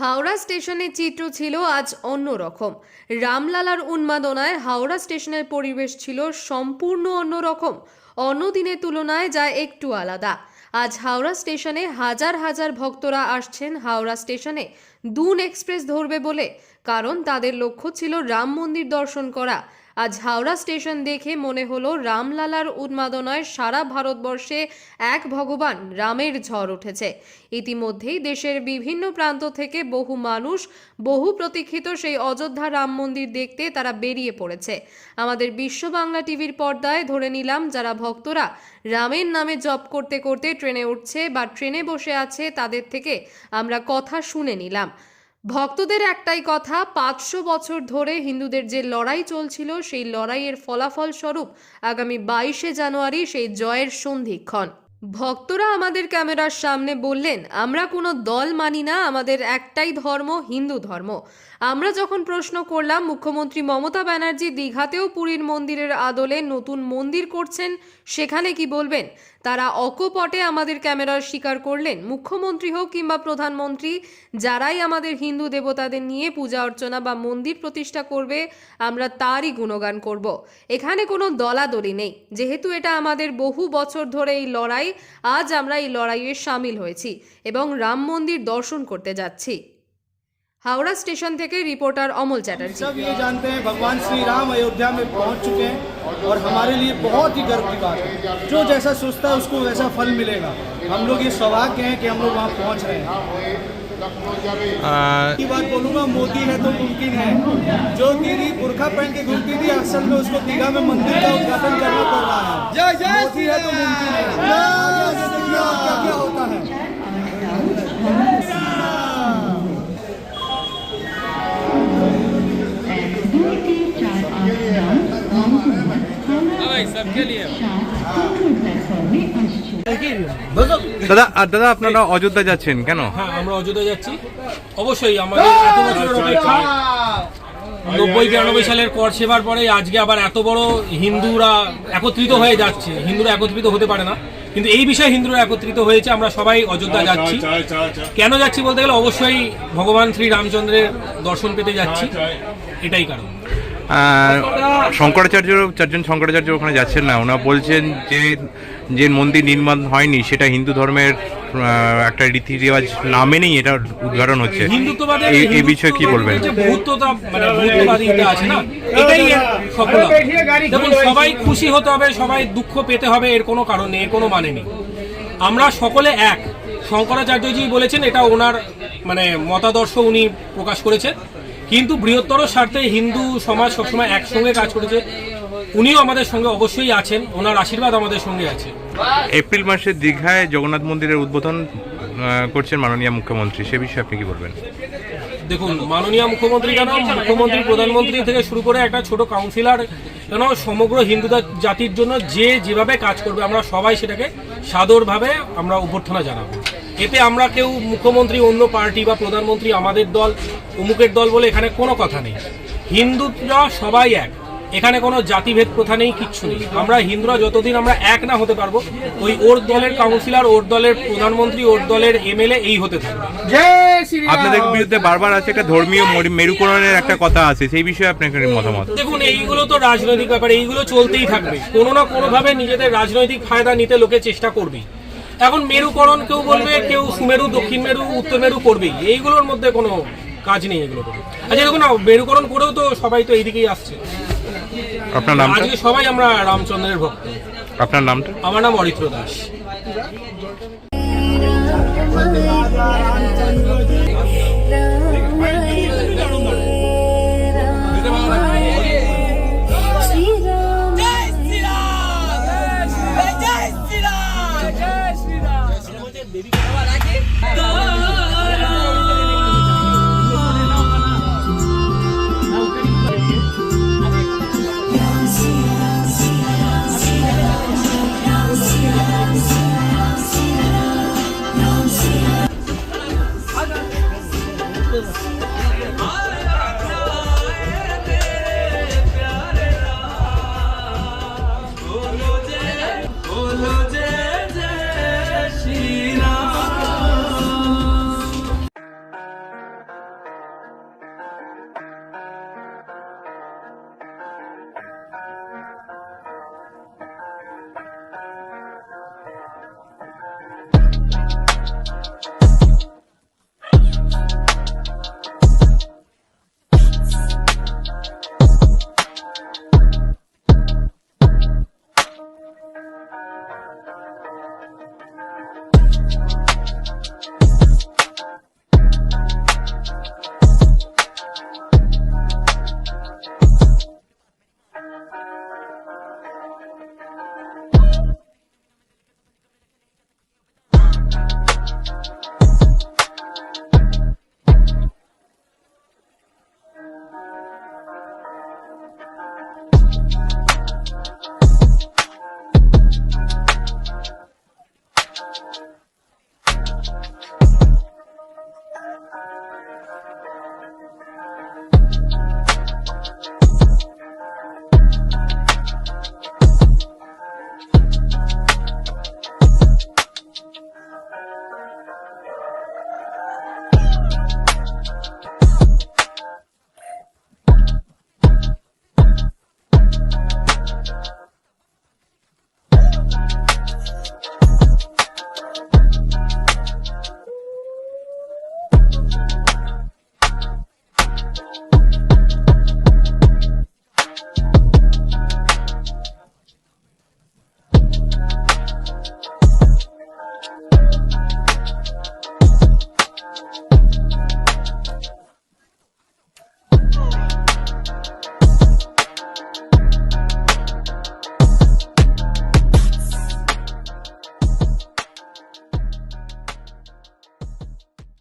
হাওড়া স্টেশনের চিত্র ছিল আজ অন্যরকম। রামলালার উন্মাদনায় হাওড়া স্টেশনের পরিবেশ ছিল সম্পূর্ণ অন্যরকম। অন্য দিনের তুলনায় যা একটু আলাদা। আজ হাওড়া স্টেশনে হাজার হাজার ভক্তরা আসছেন হাওড়া স্টেশনে। দুন এক্সপ্রেস ধরবে বলে, কারণ তাদের লক্ষ্য ছিল রাম মন্দির দর্শন করা। আজ হাওড়া স্টেশন দেখে মনে হলো রামলালার উন্মাদনায় সারা ভারতবর্ষে এক ভগবান রামের ঝড় উঠেছে। ইতিমধ্যেই দেশের বিভিন্ন প্রান্ত থেকে বহু মানুষ, বহু প্রতীক্ষিত সেই অযোধ্যা রাম মন্দির দেখতে তারা বেরিয়ে পড়েছে। আমাদের বিশ্ব বাংলা টিভির পর্দায় ধরে নিলাম যারা ভক্তরা রামের নামে জপ করতে করতে ট্রেনে উঠছে বা ট্রেনে বসে আছে তাদের থেকে আমরা কথা শুনে নিলাম। ভক্তদের একটাই কথা, পাঁচশো বছর ধরে হিন্দুদের যে লড়াই চলছিল, সেই লড়াইয়ের ফলাফল স্বরূপ আগামী বাইশে জানুয়ারি সেই জয়ের সন্ধিক্ষণ। ভক্তরা আমাদের ক্যামেরার সামনে বললেন, আমরা কোনো দল মানি না, আমাদের একটাই ধর্ম হিন্দু ধর্ম। আমরা যখন প্রশ্ন করলাম, মুখ্যমন্ত্রী মমতা ব্যানার্জি দীঘাতেও পুরীর মন্দিরের আদলে নতুন মন্দির করছেন, সেখানে কি বলবেন? তারা অকপটে আমাদের ক্যামেরার স্বীকার করলেন, মুখ্যমন্ত্রী হোক কিংবা প্রধানমন্ত্রী, যারাই আমাদের হিন্দু দেবতাদের নিয়ে পূজা অর্চনা বা মন্দির প্রতিষ্ঠা করবে, আমরা তারই গুণগান করব। এখানে কোনো দলাদলি নেই। যেহেতু এটা আমাদের বহু বছর ধরে এই লড়াই আজ আমরা এই লড়াইয়ে সামিল হয়েছি এবং রাম মন্দির দর্শন করতে যাচ্ছি হাওড়া স্টেশন থেকে রিপোর্টার অমল চ্যাটার্জি सब ये जानते हैं भगवान श्री राम अयोध्या में पहुंच चुके हैं और हमारे लिए बहुत ही गर्व की बात है जो जैसा सोचता है उसको वैसा फल मिलेगा हम लोग ये सौभाग्य हैं कि हम लोग वहाँ पहुंच रहे हैं আহ, की बात बोलूँगा मोदी है तो मुमकिन है। जो दीदी बुरखा पहन के घूमती थी असल में उसको दीघा में मंदिर का उद्घाटन करना पड़ रहा है। जय जय मोदी है तो मुमकिन है। क्या होता है? দাদা আর দাদা আপনারা অযোধ্যা যাচ্ছেন কেন? হ্যাঁ আমরা অযোধ্যা যাচ্ছি। অবশ্যই আমাদের এত বছরের অপেক্ষা। নব্বই বিরানব্বই সালের কর সেবার পরে আজকে আবার এত বড় হিন্দুরা একত্রিত হয়ে যাচ্ছে। হিন্দুরা একত্রিত হতে পারে না কিন্তু এই বিষয়ে হিন্দুরা একত্রিত হয়েছে আমরা সবাই অযোধ্যা যাচ্ছি। কেন যাচ্ছি বলতে গেলে অবশ্যই ভগবান শ্রী রামচন্দ্রের দর্শন পেতে যাচ্ছি। এটাই কারণ। শঙ্করাচার্য চারজন শঙ্করাচার্য ওখানে যাচ্ছেন না। ওনারা বলছেন যে যে মন্দির নির্মাণ হয়নি সেটা হিন্দু ধর্মের একটা রীতি রেওয়াজ না মেনেই এটা উদ্ঘাটন হচ্ছে। এই- বিষয়ে কি বলবেন? যে মানে আছে না এটাই এর দেখুন সবাই খুশি হতে হবে সবাই দুঃখ পেতে হবে এর কোনো কারণ নেই এর কোনো মানে নেই। আমরা সকলে এক। শঙ্করাচার্যজি বলেছেন এটা ওনার মানে মতাদর্শ উনি প্রকাশ করেছেন। কিন্তু বৃহত্তর স্বার্থে হিন্দু সমাজ সবসময় একসঙ্গে কাজ করেছে। উনিও আমাদের সঙ্গে অবশ্যই আছেন। ওনার আশীর্বাদ আমাদের সঙ্গে আছে। এপ্রিল মাসে দীঘায় জগন্নাথ মন্দিরের উদ্বোধন করছেন মাননীয় মুখ্যমন্ত্রী। সে বিষয়ে আপনি কি বলবেন? দেখুন মাননীয় মুখ্যমন্ত্রী কেন মুখ্যমন্ত্রী প্রধানমন্ত্রী থেকে শুরু করে একটা ছোট কাউন্সিলর কেন সমগ্র হিন্দু জাতির জন্য যে যেভাবে কাজ করবে আমরা সবাই সেটাকে সাদরভাবে আমরা অভ্যর্থনা জানাব। এতে আমরা কেউ মুখ্যমন্ত্রী অন্য পার্টি বা প্রধানমন্ত্রী আমাদের দল অমুকের দল বলে এখানে কোনো কথা নেই। হিন্দুরা সবাই এক। এখানে কোনো জাতিভেদ প্রথা নেই কিচ্ছু নেই। আমরা হিন্দুরা যতদিন আমরা এক না হতে পারব ওই ওর দলের কাউন্সিলর ওর দলের প্রধানমন্ত্রী ওর দলের এমএলএ এই হতে থাকবে। আপনাদের বিরুদ্ধে বারবার আছে একটা ধর্মীয় মেরুকরণের একটা কথা আছে সেই বিষয়ে আপনার মতামত? দেখুন এইগুলো তো রাজনৈতিক ব্যাপার এইগুলো চলতেই থাকবে। কোনো না কোনোভাবে নিজেদের রাজনৈতিক ফায়দা নিতে লোকে চেষ্টা করবেই। এখন মেরুকরণ কেউ বলবে কেউ সুমেরু দক্ষিণ মেরু উত্তর মেরু করবেই এইগুলোর মধ্যে কোনো কাজ নেই এগুলো আচ্ছা দেখুন না মেরুকরণ করেও তো সবাই তো এইদিকেই আসছে আপনার নাম আজকে সবাই আমরা রামচন্দ্রের ভক্ত আপনার নামটা আমার নাম অরিত্র দাস जय